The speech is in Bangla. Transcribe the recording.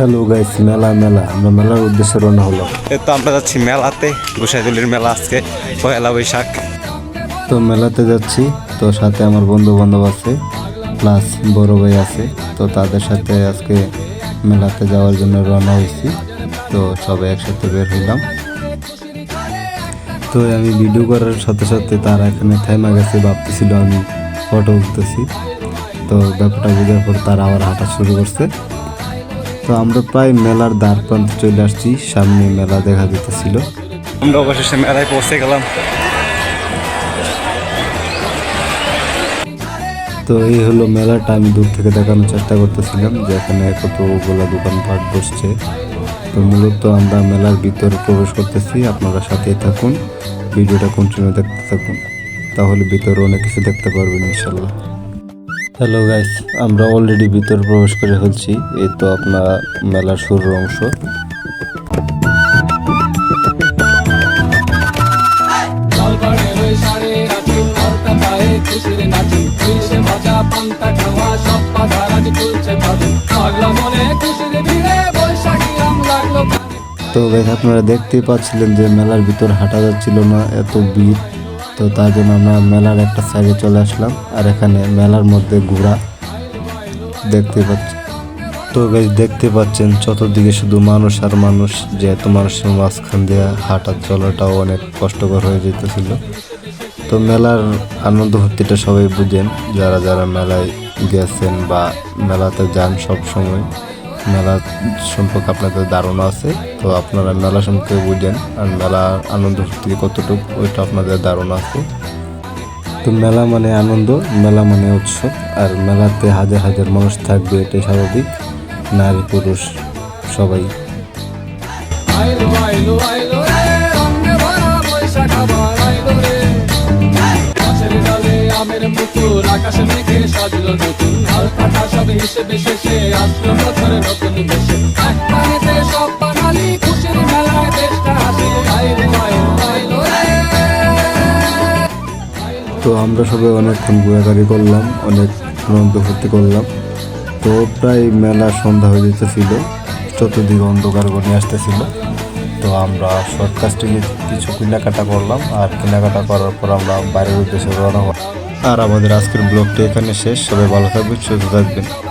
হ্যালো গাইস মেলা মেলা। আমরা মেলার উদ্দেশ্যে রওনা হলো এই তো আমরা যাচ্ছি মেলাতে গোসাইদুলির মেলা আজকে পয়লা বৈশাখ। তো মেলাতে যাচ্ছি তো সাথে আমার বন্ধু বান্ধব আছে প্লাস বড় ভাই আছে তো তাদের সাথে আজকে মেলাতে যাওয়ার জন্য রওনা হয়েছি তো সবাই একসাথে বের হইলাম। তো আমি ভিডিও করার সাথে সাথে তারা এখানে থাইমা গেছে ভাবতেছিল আমি ফটো উঠতেছি। তো ব্যাপারটা বোঝার পর তারা আবার হাঁটা শুরু করছে। তো আমরা প্রায় মেলার দ্বার প্রান্তে চলে আসছি সামনে মেলা দেখা যেতেছিল আমরা অবশেষে মেলায় পৌঁছে গেলাম। তো এই হলো মেলাটা আমি দূর থেকে দেখানোর চেষ্টা করতেছিলাম যে এখানে কতগুলো দোকানপাট বসছে। তো মূলত আমরা মেলার ভিতরে প্রবেশ করতেছি আপনারা সাথে থাকুন ভিডিওটা কন্টিনিউ দেখতে থাকুন। তাহলে ভিতরে অনেক কিছু দেখতে পারবেন ইনশাল্লাহ হ্যালো গাইস আমরা অলরেডি ভিতরে প্রবেশ করে ফেলছি। এই তো আপনার মেলার শুরুর অংশ। তো গাইস আপনারা দেখতেই পাচ্ছিলেন যে মেলার ভিতর হাঁটা যাচ্ছিল না, এত ভিড়। তো তার জন্য আমরা মেলার একটা সাইডে চলে আসলাম। আর এখানে মেলার মধ্যে ঘোড়া দেখতে পাচ্ছি। তো গাইস দেখতে পাচ্ছেন, চতুর্দিকে শুধু মানুষ আর মানুষ, যে এত মানুষের মাঝখান দিয়ে হাঁটা চলাটাও অনেক কষ্টকর হয়ে যেতেছিল। তো মেলার আনন্দ ভর্তিটা সবাই বুঝেন, যারা যারা মেলায় গেছেন বা মেলাতে যান সব সময় মেলা সম্পর্কে আপনাদের ধারণা আছে তো আপনারা মেলা সম্পর্কে বুঝেন আর মেলার আনন্দ ভর্তি কতটুকু ওইটা আপনাদের ধারণা আছে। তো মেলা মানে আনন্দ মেলা মানে উৎসব আর মেলাতে হাজার হাজার মানুষ থাকবে এটাই স্বাভাবিক। নারী পুরুষ সবাই। আকাশে মেঘে সাজলো নতুন। আসলো বছরে নতুন দেশে। এক পানিতে সব বাঙালি খুশির মেলায় দেশটা আইলো আইলো আইলো তো আমরা সবাই অনেকক্ষণ ঘোরাঘুরি করলাম, অনেক আনন্দ ফুর্তি করলাম। তো প্রায় মেলা সন্ধ্যা হয়ে যেতেছিল, চতুর্দিকে অন্ধকার ঘনিয়ে আসতেছিল। তো আমরা শর্ট কাস্টিংয়ে কিছু কেনাকাটা করলাম, আর কেনাকাটা করার পর আমরা বাইরের উদ্দেশ্যে রওনা হলাম। আর আমাদের আজকের ব্লগটি এখানে শেষ। সবাই ভালো থাকবেন সুস্থ থাকবেন।